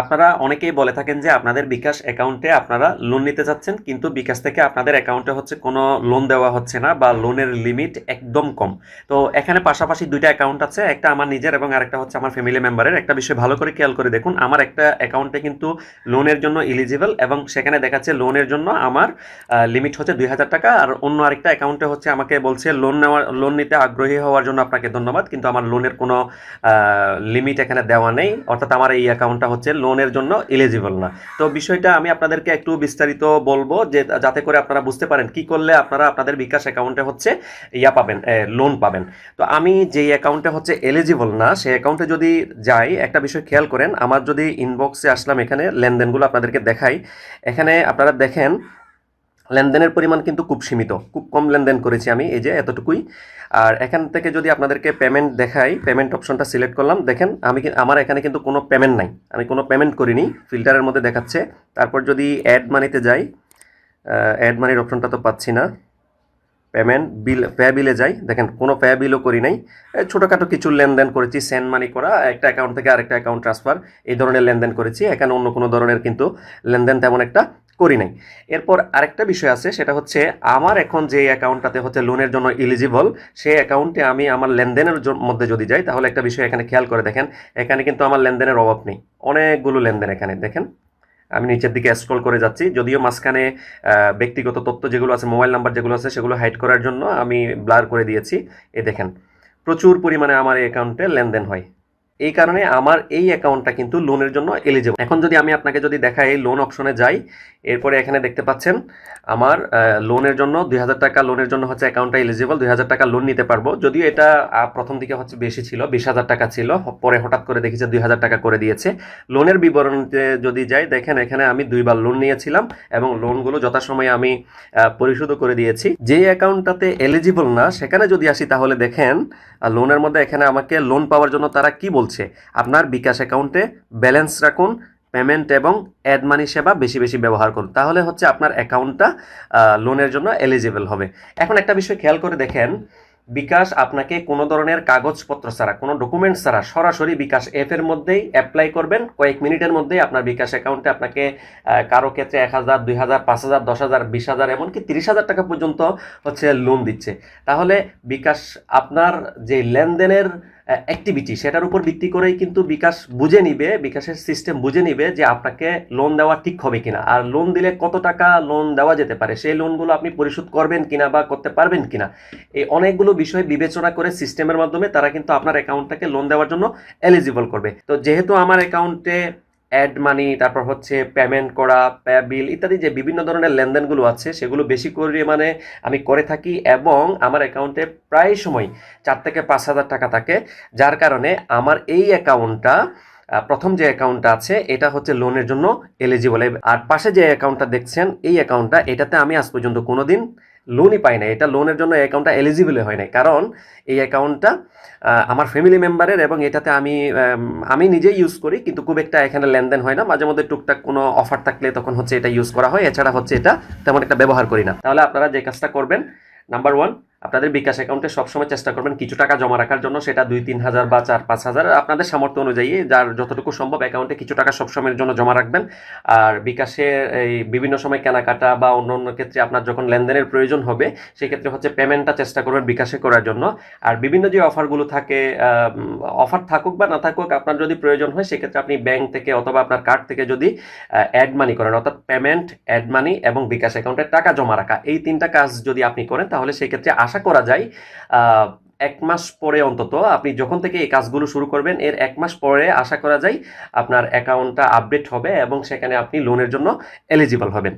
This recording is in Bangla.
আপনারা অনেকেই বলে থাকেন যে আপনাদের বিকাশ অ্যাকাউন্টে আপনারা লোন নিতে চাচ্ছেন কিন্তু বিকাশ থেকে আপনাদের অ্যাকাউন্টে হচ্ছে কোনো লোন দেওয়া হচ্ছে না বা লোনের লিমিট একদম কম। তো এখানে পাশাপাশি দুইটা অ্যাকাউন্ট আছে, একটা আমার নিজের এবং আরেকটা হচ্ছে আমার ফ্যামিলি মেম্বারের একটা বিষয় ভালো করে খেয়াল করে দেখুন, আমার একটা অ্যাকাউন্টে কিন্তু লোনের জন্য এলিজিবল এবং সেখানে দেখাচ্ছে লোনের জন্য আমার লিমিট হচ্ছে দুই হাজার টাকা। আর অন্য আরেকটা অ্যাকাউন্টে হচ্ছে আমাকে বলছে লোন নেওয়ার লোন নিতে আগ্রহী হওয়ার জন্য আপনাকে ধন্যবাদ, কিন্তু আমার লোনের কোনো লিমিট এখানে দেওয়া নেই। অর্থাৎ আমার এই অ্যাকাউন্টটা হচ্ছে লোনের জন্য এলিজিবল না। তো বিষয়টা আমি আপনাদেরকে একটু বিস্তারিত বলব যে, যাতে করে আপনারা বুঝতে পারেন কি করলে আপনারা আপনাদের বিকাশ অ্যাকাউন্টে হচ্ছে ইয়া পাবেন লোন পাবেন। তো আমি যেই অ্যাকাউন্টে হচ্ছে এলিজিবল না, সেই অ্যাকাউন্টে যদি যাই, একটা বিষয় খেয়াল করেন, আমার যদি ইনবক্সে আসলাম এখানে, লেনদেনগুলো আপনাদেরকে দেখাই। এখানে আপনারা দেখেন লেনদেনের পরিমাণ কিন্তু খুব সীমিত, খুব কম লেনদেন করেছি আমি এই যে এতটুকুই। আর এখান থেকে যদি আপনাদেরকে পেমেন্ট দেখাই পেমেন্ট অপশনটা সিলেক্ট করলাম, দেখেন আমি আমার এখানে কিন্তু কোনো পেমেন্ট নাই। আমি কোনো পেমেন্ট করিনি ফিল্টারের মধ্যে দেখাচ্ছে। তারপর যদি অ্যাড মানিতে যাই অ্যাড মানির অপশনটা তো পাচ্ছি না। পেমেন্ট বিল পে বিলে যাই, দেখেন কোনো পে বিলও করি নাই। ছোটোখাটো কিছু লেনদেন করেছি সেন্ড মানি করা, একটা অ্যাকাউন্ট থেকে আরেকটা অ্যাকাউন্ট ট্রান্সফার এই ধরনের লেনদেন করেছি। এখানে অন্য কোনো ধরনের কিন্তু লেনদেন তেমন একটা করি নাই। এরপর আরেকটা বিষয় আছে, সেটা হচ্ছে আমার এখন যে অ্যাকাউন্টটাতে হচ্ছে লোনের জন্য এলিজিবল সেই অ্যাকাউন্টে আমি আমার লেনদেনের মধ্যে যদি যাই, তাহলে একটা বিষয় এখানে খেয়াল করে দেখেন, এখানে কিন্তু আমার লেনদেনের অভাব নেই। অনেকগুলো লেনদেন এখানে, দেখেন। আমি নিচের দিকে স্ক্রল করে যাচ্ছি, যদিও মাঝখানে ব্যক্তিগত তথ্য যেগুলো আছে, মোবাইল নাম্বার যেগুলো আছে, সেগুলো হাইড করার জন্য আমি ব্লার করে দিয়েছি। এ দেখেন, প্রচুর পরিমাণে আমার এই অ্যাকাউন্টে লেনদেন হয়। এই কারণে আমার এই অ্যাকাউন্টটা কিন্তু লোনের জন্য এলিজিবল এখন যদি আমি আপনাকে যদি দেখাই এই লোন অপশনে যাই, এরপরে এখানে দেখতে পাচ্ছেন, আমার লোনের জন্য দুই হাজার টাকা লোনের জন্য হচ্ছে অ্যাকাউন্টটা এলিজিবল দুই হাজার টাকা লোন নিতে পারব। যদিও এটা প্রথম দিকে হচ্ছে বেশি ছিল, বিশ হাজার টাকা ছিল, পরে হঠাৎ করে দেখি যে দুই হাজার টাকা করে দিয়েছে। লোনের বিবরণীতে যদি যাই, দেখেন এখানে আমি দুইবার লোন নিয়েছিলাম এবং লোনগুলো যথাসময়ে আমি পরিশোধও করে দিয়েছি। যে অ্যাকাউন্টটাতে এলিজিবল না, সেখানে যদি আসি তাহলে দেখেন লোনের মধ্যে এখানে আমাকে লোন পাওয়ার জন্য তারা কি বলছে আপনার বিকাশ অ্যাকাউন্টে ব্যালেন্স রাখুন, পেমেন্ট এবং অ্যাড মানি সেবা বেশি বেশি ব্যবহার করুন। তাহলে হচ্ছে আপনার অ্যাকাউন্টটা লোনের জন্য এলিজিবল হবে। এখন একটা বিষয় খেয়াল করে দেখেন, বিকাশ আপনাকে কোনো ধরনের কাগজপত্র ছাড়া, কোনো ডকুমেন্টস ছাড়া সরাসরি বিকাশ অ্যাপ এর মধ্যেই অ্যাপ্লাই করবেন। কয়েক মিনিটের মধ্যেই আপনার বিকাশ অ্যাকাউন্টে আপনাকে কারও ক্ষেত্রে এক হাজার, দুই হাজার, পাঁচ হাজার, দশ হাজার, বিশ হাজার, এমনকি তিরিশ হাজার টাকা পর্যন্ত হচ্ছে লোন দিচ্ছে। তাহলে বিকাশ আপনার যে লেনদেনের অ্যাক্টিভিটি সেটার উপর ভিত্তি করেই কিন্তু বিকাশ বুঝে নিবে, বিকাশের সিস্টেম বুঝে নিবে যে আপনাকে লোন দেওয়া ঠিক হবে কিনা। আর লোন দিলে কত টাকা লোন দেওয়া যেতে পারে? সেই লোনগুলো আপনি পরিশোধ করবেন কিনা বা করতে পারবেন কিনা? এই অনেকগুলো বিষয় বিবেচনা করে সিস্টেমের মাধ্যমে তারা কিন্তু আপনার অ্যাকাউন্টটাকে লোন দেওয়ার জন্য এলিজিবল করবে। তো যেহেতু আমার অ্যাকাউন্টে অ্যাড মানি তারপর হচ্ছে পেমেন্ট করা পে বিল ইত্যাদি যে বিভিন্ন ধরনের লেনদেনগুলো আছে, সেগুলো বেশি পরিমাণে আমি করে থাকি এবং আমার অ্যাকাউন্টে প্রায় সময় চার থেকে পাঁচ হাজার টাকা থাকে, যার কারণে আমার এই অ্যাকাউন্টটা প্রথম যে অ্যাকাউন্টটা আছে, এটা হচ্ছে লোনের জন্য এলিজিবল আর পাশে যে অ্যাকাউন্টটা দেখছেন, এই অ্যাকাউন্টটা এটাতে আমি আজ পর্যন্ত কোনোদিন লোনই পাই না এটা লোনের জন্য অ্যাকাউন্টটা এলিজিবল হয় নাই। কারণ এই অ্যাকাউন্টটা আমার ফ্যামিলি মেম্বারের এবং এটাতে আমি আমি নিজেই ইউজ করি, কিন্তু খুব একটা এখানে লেনদেন হয় না। মাঝে মধ্যে টুকটাক কোনো অফার থাকলে তখন হচ্ছে এটা ইউজ করা হয়। এছাড়া হচ্ছে এটা তেমন একটা ব্যবহার করি না। তাহলে আপনারা যে কাজটা করবেন নাম্বার ওয়ান আপনাদের বিকাশ অ্যাকাউন্টে সবসময় চেষ্টা করবেন কিছু টাকা জমা রাখার জন্য, সেটা দুই, তিন হাজার বা চার, পাঁচ হাজার, আপনাদের সামর্থ্য অনুযায়ী যার যতটুকু সম্ভব অ্যাকাউন্টে কিছু টাকা সবসময়ের জন্য জমা রাখবেন। আর বিকাশে এই বিভিন্ন সময় কেনাকাটা বা অন্য অন্য ক্ষেত্রে আপনার যখন লেনদেনের প্রয়োজন হবে, সেক্ষেত্রে হচ্ছে পেমেন্টটা চেষ্টা করবেন বিকাশে করার জন্য। আর বিভিন্ন যে অফারগুলো থাকে অফার থাকুক বা না থাকুক, আপনার যদি প্রয়োজন হয়, সেক্ষেত্রে আপনি ব্যাংক থেকে অথবা আপনার কার্ড থেকে যদি অ্যাড মানি করেন, অর্থাৎ পেমেন্ট অ্যাড মানি এবং বিকাশ অ্যাকাউন্টে টাকা জমা রাখা, এই তিনটা কাজ যদি আপনি করেন, তাহলে সেক্ষেত্রে আশা করা যায় এক মাস পরে অন্তত আপনি যখন থেকে এই কাজগুলো শুরু করবেন, এর এক মাস পরে আশা করা যায় আপনার অ্যাকাউন্টটা আপডেট হবে এবং সেখানে আপনি লোনের জন্য এলিজিবল হবেন।